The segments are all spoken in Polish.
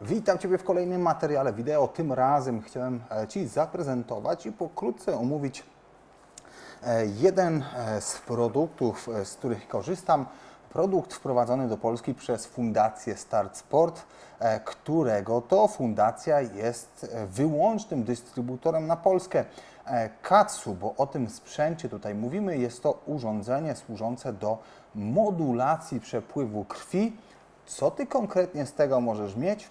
Witam Ciebie w kolejnym materiale wideo. Tym razem chciałem e, Ci zaprezentować i pokrótce omówić e, jeden e, z produktów, z których korzystam. Produkt wprowadzony do Polski przez Fundację Start Sport, którego to fundacja jest wyłącznym dystrybutorem na Polskę. Katsu, bo o tym sprzęcie tutaj mówimy, jest to urządzenie służące do modulacji przepływu krwi. Co Ty konkretnie z tego możesz mieć?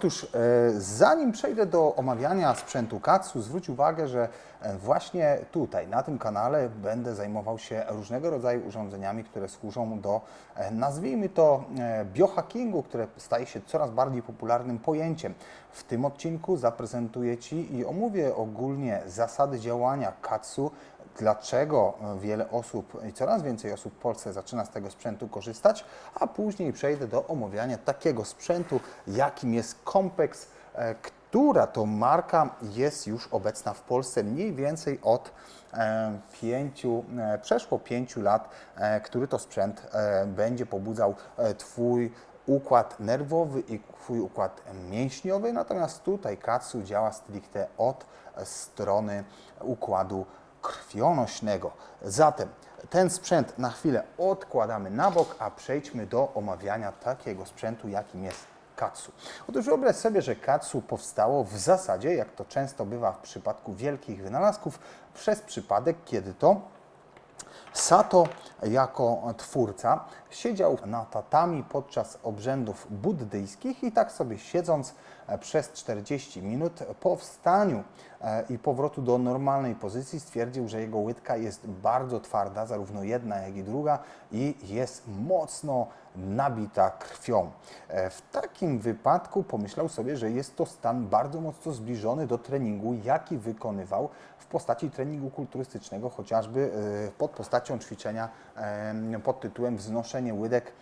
Otóż, e, zanim przejdę do omawiania sprzętu Katsu, zwróć uwagę, że e, właśnie tutaj, na tym kanale, będę zajmował się różnego rodzaju urządzeniami, które służą do, e, nazwijmy to, biohackingu, które staje się coraz bardziej popularnym pojęciem. W tym odcinku zaprezentuję Ci i omówię ogólnie zasady działania Katsu, dlaczego wiele osób i coraz więcej osób w Polsce zaczyna z tego sprzętu korzystać, a później przejdę do omawiania takiego sprzętu, jakim jest Compex, e, która to marka jest już obecna w Polsce mniej więcej od e, pięciu, e, przeszło pięciu lat, e, który to sprzęt e, będzie pobudzał e, Twój układ nerwowy i Twój układ mięśniowy, natomiast tutaj Katsu działa stricte od strony układu krwionośnego. Zatem ten sprzęt na chwilę odkładamy na bok, a przejdźmy do omawiania takiego sprzętu, jakim jest Katsu. Otóż wyobraź sobie, że Katsu powstało w zasadzie, jak to często bywa w przypadku wielkich wynalazków, przez przypadek, kiedy to Sato jako twórca siedział na tatami podczas obrzędów buddyjskich i tak sobie siedząc przez 40 minut po wstaniu e, i powrotu do normalnej pozycji stwierdził, że jego łydka jest bardzo twarda, zarówno jedna jak i druga i jest mocno nabita krwią. E, W takim wypadku pomyślał sobie, że jest to stan bardzo mocno zbliżony do treningu, jaki wykonywał w postaci treningu kulturystycznego, chociażby e, pod postacią ćwiczenia e, pod tytułem wznoszenie łydek e,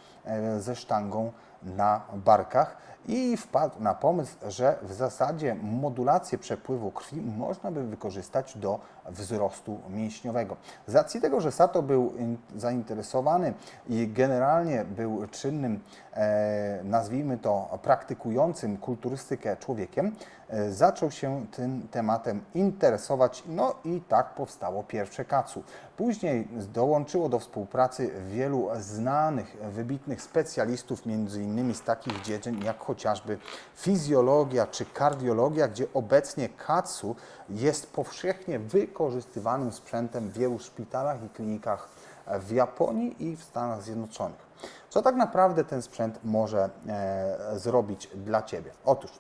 ze sztangą na barkach i wpadł na pomysł, że w zasadzie modulację przepływu krwi można by wykorzystać do wzrostu mięśniowego. Z racji tego, że Sato był in- zainteresowany i generalnie był czynnym, e, nazwijmy to, praktykującym kulturystykę człowiekiem, e, zaczął się tym tematem interesować, no i tak powstało pierwsze Katsu. Później dołączyło do współpracy wielu znanych, wybitnych specjalistów, między innymi z takich dziedzin jak chociażby fizjologia czy kardiologia, gdzie obecnie Katsu jest powszechnie wykorzystywanym sprzętem w wielu szpitalach i klinikach w Japonii i w Stanach Zjednoczonych. Co tak naprawdę ten sprzęt może e, zrobić dla Ciebie? Otóż,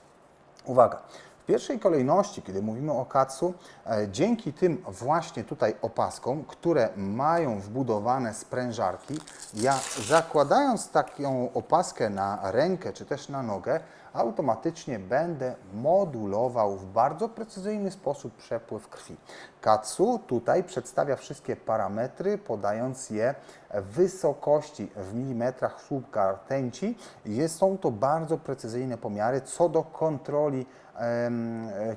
uwaga, pierwszej kolejności, kiedy mówimy o Katsu, e, dzięki tym właśnie tutaj opaskom, które mają wbudowane sprężarki, ja zakładając taką opaskę na rękę czy też na nogę, automatycznie będę modulował w bardzo precyzyjny sposób przepływ krwi. Katsu tutaj przedstawia wszystkie parametry, podając je wysokości w milimetrach słupka rtęci. Są to bardzo precyzyjne pomiary co do kontroli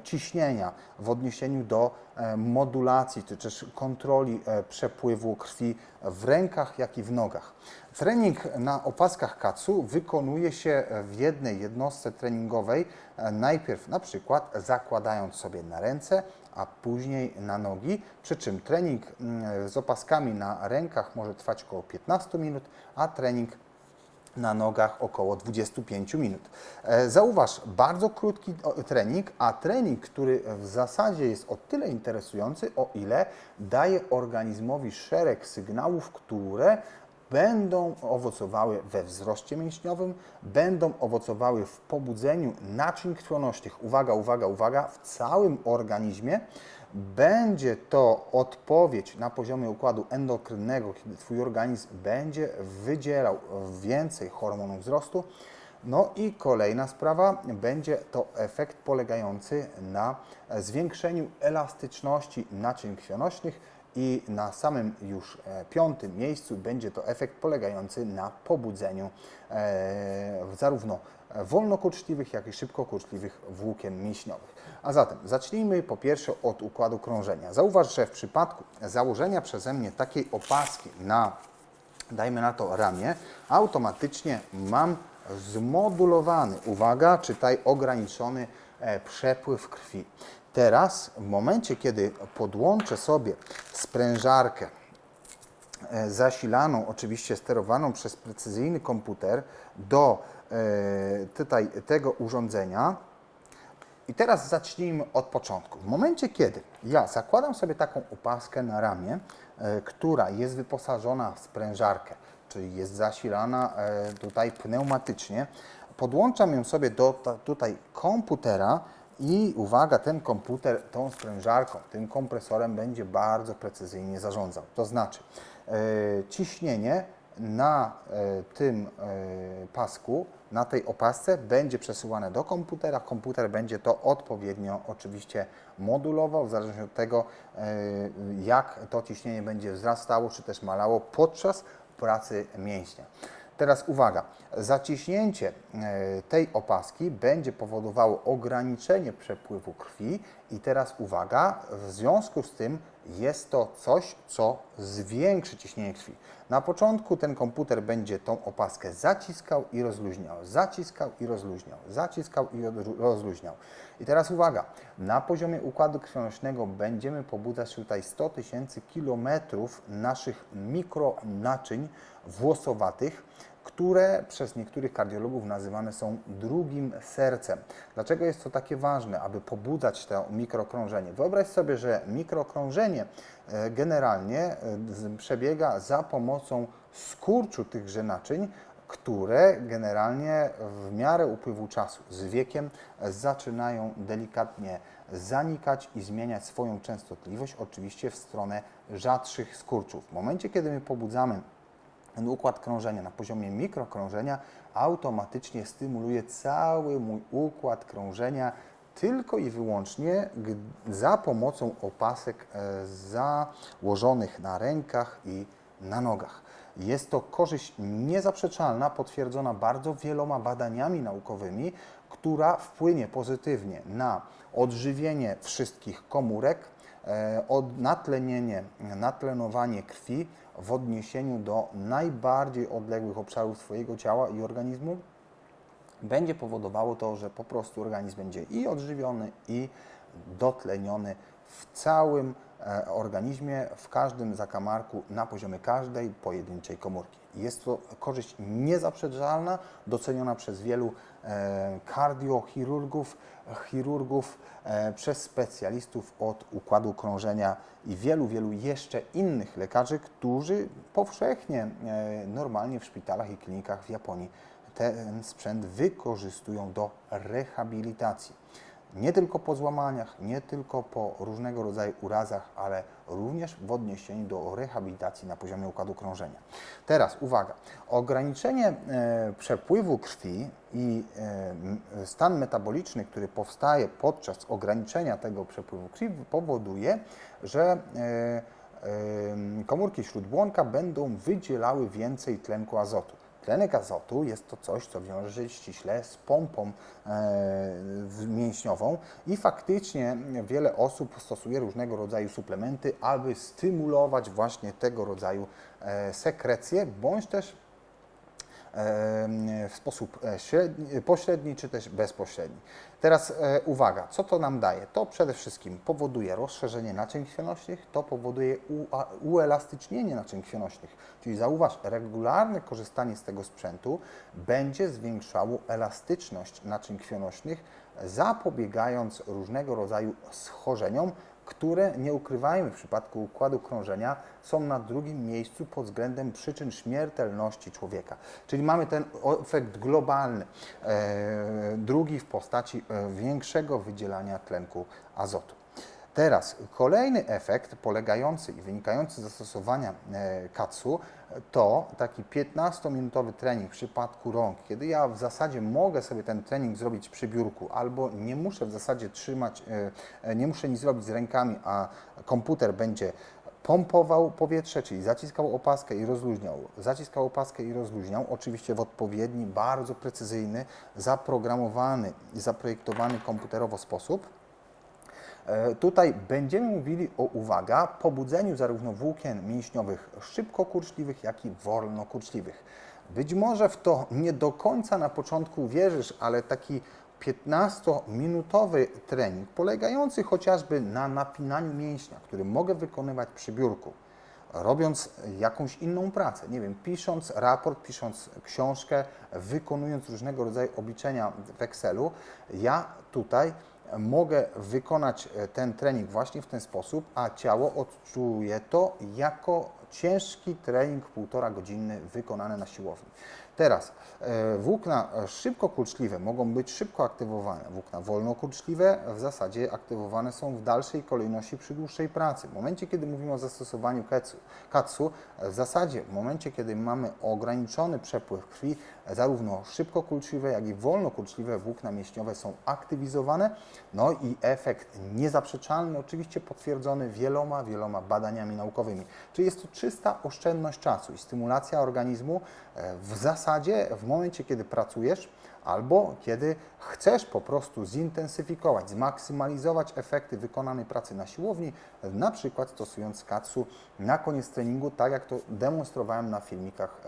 ciśnienia w odniesieniu do e, modulacji, czy też kontroli e, przepływu krwi w rękach, jak i w nogach. Trening na opaskach Katsu wykonuje się w jednej jednostce treningowej, e, najpierw na przykład zakładając sobie na ręce, a później na nogi, przy czym trening mm, z opaskami na rękach może trwać około 15 minut, a trening na nogach około 25 minut. E, Zauważ, bardzo krótki trening, a trening, który w zasadzie jest o tyle interesujący, o ile daje organizmowi szereg sygnałów, które będą owocowały we wzroście mięśniowym, będą owocowały w pobudzeniu naczyń krwionośnych. Uwaga, uwaga, uwaga, w całym organizmie. Będzie to odpowiedź na poziomie układu endokrynnego, kiedy Twój organizm będzie wydzielał więcej hormonu wzrostu. No i kolejna sprawa, będzie to efekt polegający na zwiększeniu elastyczności naczyń krwionośnych i na samym już e, piątym miejscu będzie to efekt polegający na pobudzeniu e, zarówno wolnokurczliwych, jak i szybkokurczliwych włókien mięśniowych. A zatem zacznijmy po pierwsze od układu krążenia. Zauważ, że w przypadku założenia przeze mnie takiej opaski na, dajmy na to ramię, automatycznie mam zmodulowany, uwaga, czytaj, ograniczony e, przepływ krwi. Teraz, w momencie, kiedy podłączę sobie sprężarkę e, zasilaną, oczywiście sterowaną przez precyzyjny komputer do e, tutaj tego urządzenia. I teraz zacznijmy od początku. W momencie, kiedy ja zakładam sobie taką opaskę na ramię, e, która jest wyposażona w sprężarkę, czyli jest zasilana tutaj pneumatycznie, podłączam ją sobie do ta, tutaj komputera i uwaga, ten komputer tą sprężarką, tym kompresorem będzie bardzo precyzyjnie zarządzał. To znaczy e, ciśnienie na e, tym e, pasku, na tej opasce będzie przesyłane do komputera. Komputer będzie to odpowiednio oczywiście modulował, w zależności od tego, jak to ciśnienie będzie wzrastało czy też malało podczas pracy mięśnia. Teraz uwaga, zaciśnięcie e, tej opaski będzie powodowało ograniczenie przepływu krwi i teraz uwaga, w związku z tym jest to coś, co zwiększy ciśnienie krwi. Na początku ten komputer będzie tą opaskę zaciskał i rozluźniał, zaciskał i rozluźniał, zaciskał i rozluźniał. I teraz uwaga, na poziomie układu krwionośnego będziemy pobudzać tutaj 100 tysięcy kilometrów naszych mikronaczyń włosowatych, które przez niektórych kardiologów nazywane są drugim sercem. Dlaczego jest to takie ważne, aby pobudzać to mikrokrążenie? Wyobraź sobie, że mikrokrążenie e, generalnie e, przebiega za pomocą skurczu tychże naczyń, które generalnie w miarę upływu czasu z wiekiem zaczynają delikatnie zanikać i zmieniać swoją częstotliwość, oczywiście w stronę rzadszych skurczów. W momencie, kiedy my pobudzamy ten układ krążenia na poziomie mikrokrążenia automatycznie stymuluje cały mój układ krążenia tylko i wyłącznie za pomocą opasek e, założonych na rękach i na nogach. Jest to korzyść niezaprzeczalna, potwierdzona bardzo wieloma badaniami naukowymi, która wpłynie pozytywnie na odżywienie wszystkich komórek, od natlenienie, natlenowanie krwi w odniesieniu do najbardziej odległych obszarów swojego ciała i organizmu, będzie powodowało to, że po prostu organizm będzie i odżywiony, i dotleniony w całym e, organizmie, w każdym zakamarku, na poziomie każdej pojedynczej komórki. Jest to korzyść niezaprzeczalna, doceniona przez wielu e, kardiochirurgów, chirurgów, e, przez specjalistów od układu krążenia i wielu, wielu jeszcze innych lekarzy, którzy powszechnie, e, normalnie w szpitalach i klinikach w Japonii ten sprzęt wykorzystują do rehabilitacji. Nie tylko po złamaniach, nie tylko po różnego rodzaju urazach, ale również w odniesieniu do rehabilitacji na poziomie układu krążenia. Teraz uwaga, ograniczenie e, przepływu krwi i e, stan metaboliczny, który powstaje podczas ograniczenia tego przepływu krwi powoduje, że e, em, komórki śródbłonka będą wydzielały więcej tlenku azotu. Tlenek azotu jest to coś, co wiąże się ściśle z pompą e, mięśniową i faktycznie wiele osób stosuje różnego rodzaju suplementy, aby stymulować właśnie tego rodzaju e, sekrecję, bądź też w sposób e, średni, pośredni czy też bezpośredni. Teraz e, uwaga, co to nam daje? To przede wszystkim powoduje rozszerzenie naczyń krwionośnych, to powoduje uelastycznienie naczyń krwionośnych. Czyli zauważ, regularne korzystanie z tego sprzętu będzie zwiększało elastyczność naczyń krwionośnych, zapobiegając różnego rodzaju schorzeniom, które, nie ukrywajmy, w przypadku układu krążenia są na drugim miejscu pod względem przyczyn śmiertelności człowieka. Czyli mamy ten efekt globalny, e, drugi w postaci e, większego wydzielania tlenku azotu. Teraz kolejny efekt polegający i wynikający z zastosowania e, katsu to taki 15-minutowy trening w przypadku rąk, kiedy ja w zasadzie mogę sobie ten trening zrobić przy biurku albo nie muszę w zasadzie trzymać, e, e, nie muszę nic zrobić z rękami, a komputer będzie pompował powietrze, czyli zaciskał opaskę i rozluźniał, zaciskał opaskę i rozluźniał, oczywiście w odpowiedni, bardzo precyzyjny, zaprogramowany i zaprojektowany komputerowo sposób. E, Tutaj będziemy mówili o, uwaga, pobudzeniu zarówno włókien mięśniowych szybko kurczliwych, jak i wolno kurczliwych. Być może w to nie do końca na początku wierzysz, ale taki 15-minutowy trening polegający chociażby na napinaniu mięśnia, który mogę wykonywać przy biurku, robiąc jakąś inną pracę, nie wiem, pisząc raport, pisząc książkę, wykonując różnego rodzaju obliczenia w Excelu, ja tutaj mogę wykonać e, ten trening właśnie w ten sposób, a ciało odczuje to jako ciężki trening półtora godzinny wykonany na siłowni. Teraz e, włókna szybko kurczliwe mogą być szybko aktywowane. Włókna wolno kurczliwe w zasadzie aktywowane są w dalszej kolejności przy dłuższej pracy. W momencie, kiedy mówimy o zastosowaniu ketsu, katsu, w zasadzie w momencie, kiedy mamy ograniczony przepływ krwi, zarówno szybko kurczliwe, jak i wolno kurczliwe włókna mięśniowe są aktywizowane. No i efekt niezaprzeczalny, oczywiście potwierdzony wieloma, wieloma badaniami naukowymi. Czyli jest to czysta oszczędność czasu i stymulacja organizmu e, w zasadzie w momencie, kiedy pracujesz albo kiedy chcesz po prostu zintensyfikować, zmaksymalizować efekty wykonanej pracy na siłowni, na przykład stosując katsu na koniec treningu, tak jak to demonstrowałem na filmikach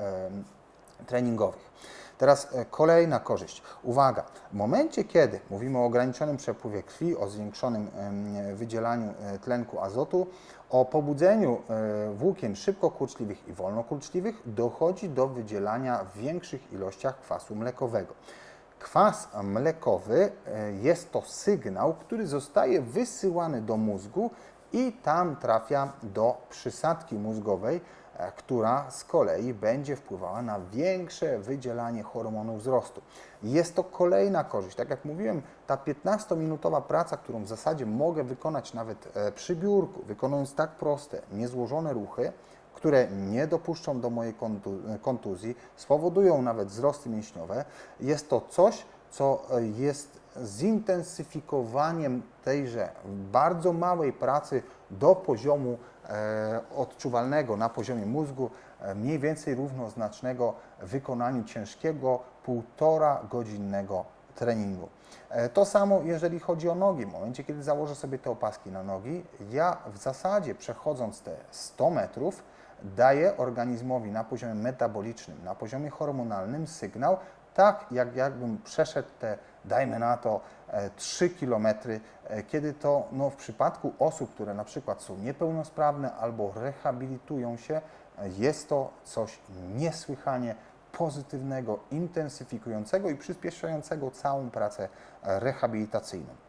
treningowych. Teraz e, kolejna korzyść. Uwaga, w momencie, kiedy mówimy o ograniczonym przepływie krwi, o zwiększonym wydzielaniu e, tlenku azotu, o pobudzeniu e, włókien szybko kurczliwych i wolno kurczliwych, dochodzi do wydzielania w większych ilościach kwasu mlekowego. Kwas mlekowy jest to sygnał, który zostaje wysyłany do mózgu i tam trafia do przysadki mózgowej, która z kolei będzie wpływała na większe wydzielanie hormonu wzrostu. Jest to kolejna korzyść. Tak jak mówiłem, ta 15-minutowa praca, którą w zasadzie mogę wykonać nawet e, przy biurku, wykonując tak proste, niezłożone ruchy, które nie dopuszczą do mojej kontu- kontuzji, spowodują nawet wzrosty mięśniowe, jest to coś, co e, jest zintensyfikowaniem tejże bardzo małej pracy do poziomu e, odczuwalnego na poziomie mózgu, e, mniej więcej równoznacznego wykonaniu ciężkiego półtora godzinnego treningu. E, To samo jeżeli chodzi o nogi. W momencie, kiedy założę sobie te opaski na nogi, ja w zasadzie przechodząc te 100 metrów, daję organizmowi na poziomie metabolicznym, na poziomie hormonalnym sygnał, tak jak jakbym przeszedł te, dajmy na to, e, 3 kilometry, e, kiedy to no, w przypadku osób, które na przykład są niepełnosprawne albo rehabilitują się, e, jest to coś niesłychanie pozytywnego, intensyfikującego i przyspieszającego całą pracę e, rehabilitacyjną.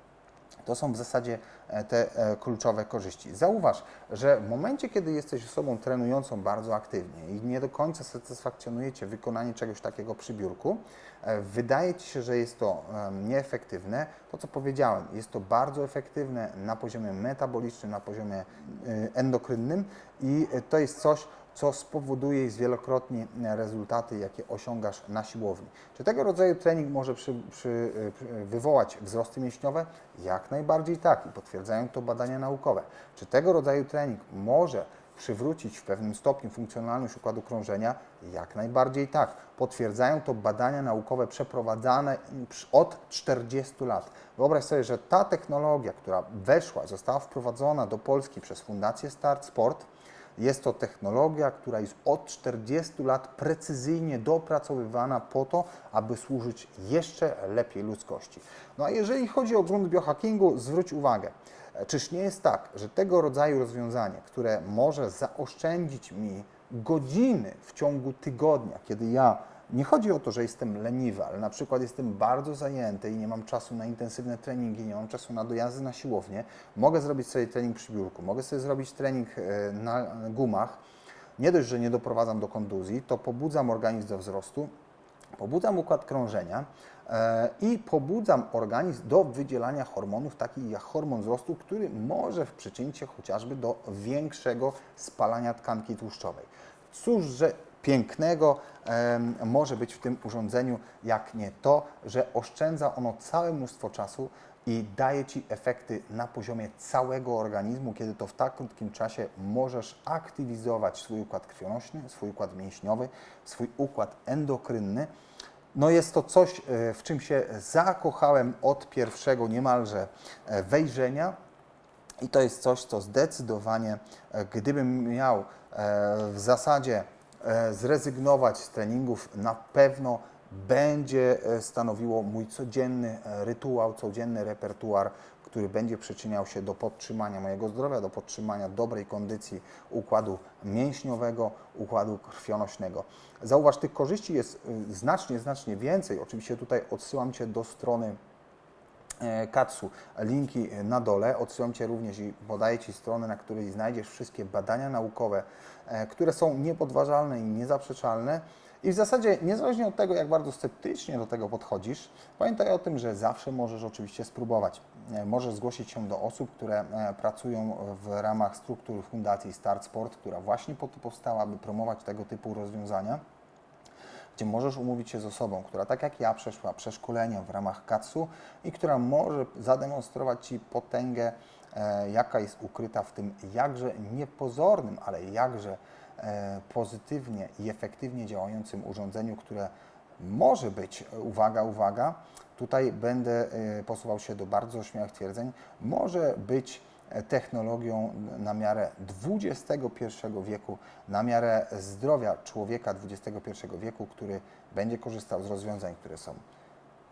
To są w zasadzie e, te e, kluczowe korzyści. Zauważ, że w momencie, kiedy jesteś osobą trenującą bardzo aktywnie i nie do końca satysfakcjonuje Cię wykonanie czegoś takiego przy biurku, e, wydaje Ci się, że jest to nieefektywne, to co powiedziałem, jest to bardzo efektywne na poziomie metabolicznym, na poziomie endokrynnym i to jest coś, co spowoduje zwielokrotnie rezultaty, jakie osiągasz na siłowni. Czy tego rodzaju trening może przy, przy, przy, wywołać wzrosty mięśniowe? Jak najbardziej tak i potwierdzają to badania naukowe. Czy tego rodzaju trening może przywrócić w pewnym stopniu funkcjonalność układu krążenia? Jak najbardziej tak. Potwierdzają to badania naukowe przeprowadzane od 40 lat. Wyobraź sobie, że ta technologia, która weszła, została wprowadzona do Polski przez Fundację Start Sport, jest to technologia, która jest od 40 lat precyzyjnie dopracowywana po to, aby służyć jeszcze lepiej ludzkości. No a jeżeli chodzi o grunt biohackingu, zwróć uwagę, czyż nie jest tak, że tego rodzaju rozwiązanie, które może zaoszczędzić mi godziny w ciągu tygodnia, kiedy ja nie chodzi o to, że jestem leniwy, ale na przykład jestem bardzo zajęty i nie mam czasu na intensywne treningi, nie mam czasu na dojazdy na siłownię. Mogę zrobić sobie trening przy biurku, mogę sobie zrobić trening e, na gumach. Nie dość, że nie doprowadzam do kontuzji, to pobudzam organizm do wzrostu, pobudzam układ krążenia e, i pobudzam organizm do wydzielania hormonów, takich jak hormon wzrostu, który może przyczynić się chociażby do większego spalania tkanki tłuszczowej. Cóż, że pięknego może być w tym urządzeniu, jak nie to, że oszczędza ono całe mnóstwo czasu i daje Ci efekty na poziomie całego organizmu, kiedy to w tak krótkim czasie możesz aktywizować swój układ krwionośny, swój układ mięśniowy, swój układ endokrynny. No jest to coś, e, w czym się zakochałem od pierwszego niemalże e, wejrzenia. I to jest coś, co zdecydowanie, e, gdybym miał w zasadzie zrezygnować z treningów, na pewno będzie e, stanowiło mój codzienny e, rytuał, codzienny repertuar, który będzie przyczyniał się do podtrzymania mojego zdrowia, do podtrzymania dobrej kondycji układu mięśniowego, układu krwionośnego. Zauważ, tych korzyści jest y, znacznie, znacznie więcej. Oczywiście tutaj odsyłam Cię do strony e, Katsu. Linki na dole. Odsyłam Cię również i podaję Ci stronę, na której znajdziesz wszystkie badania naukowe, e, które są niepodważalne i niezaprzeczalne. I w zasadzie, niezależnie od tego, jak bardzo sceptycznie do tego podchodzisz, pamiętaj o tym, że zawsze możesz oczywiście spróbować. E, Możesz zgłosić się do osób, które e, pracują w ramach struktur Fundacji Start Sport, która właśnie po to powstała, aby promować tego typu rozwiązania gdzie możesz umówić się z osobą, która tak jak ja przeszła przeszkolenie w ramach KATS-u i która może zademonstrować Ci potęgę, e, jaka jest ukryta w tym jakże niepozornym, ale jakże e, pozytywnie i efektywnie działającym urządzeniu, które może być, e, uwaga, uwaga, tutaj będę e, posuwał się do bardzo śmiałych twierdzeń, może być technologią na miarę XXI wieku, na miarę zdrowia człowieka XXI wieku, który będzie korzystał z rozwiązań, które są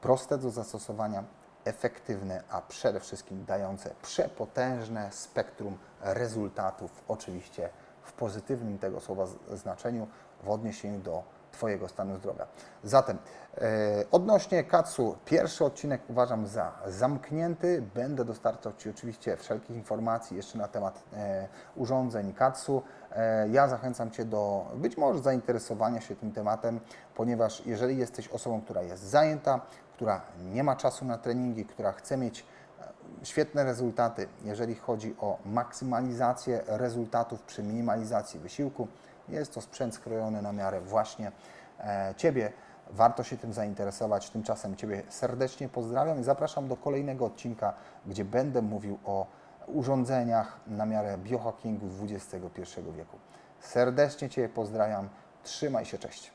proste do zastosowania, efektywne, a przede wszystkim dające przepotężne spektrum rezultatów, oczywiście w pozytywnym tego słowa znaczeniu, w odniesieniu do Twojego stanu zdrowia. Zatem e, odnośnie KATS-u, pierwszy odcinek uważam za zamknięty. Będę dostarczał Ci oczywiście wszelkich informacji jeszcze na temat e, urządzeń KATS-u. E, ja zachęcam Cię do być może zainteresowania się tym tematem, ponieważ jeżeli jesteś osobą, która jest zajęta, która nie ma czasu na treningi, która chce mieć świetne rezultaty, jeżeli chodzi o maksymalizację rezultatów przy minimalizacji wysiłku. Jest to sprzęt skrojony na miarę właśnie e, Ciebie. Warto się tym zainteresować. Tymczasem Ciebie serdecznie pozdrawiam i zapraszam do kolejnego odcinka, gdzie będę mówił o urządzeniach na miarę biohackingu XXI wieku. Serdecznie Cię pozdrawiam. Trzymaj się, cześć.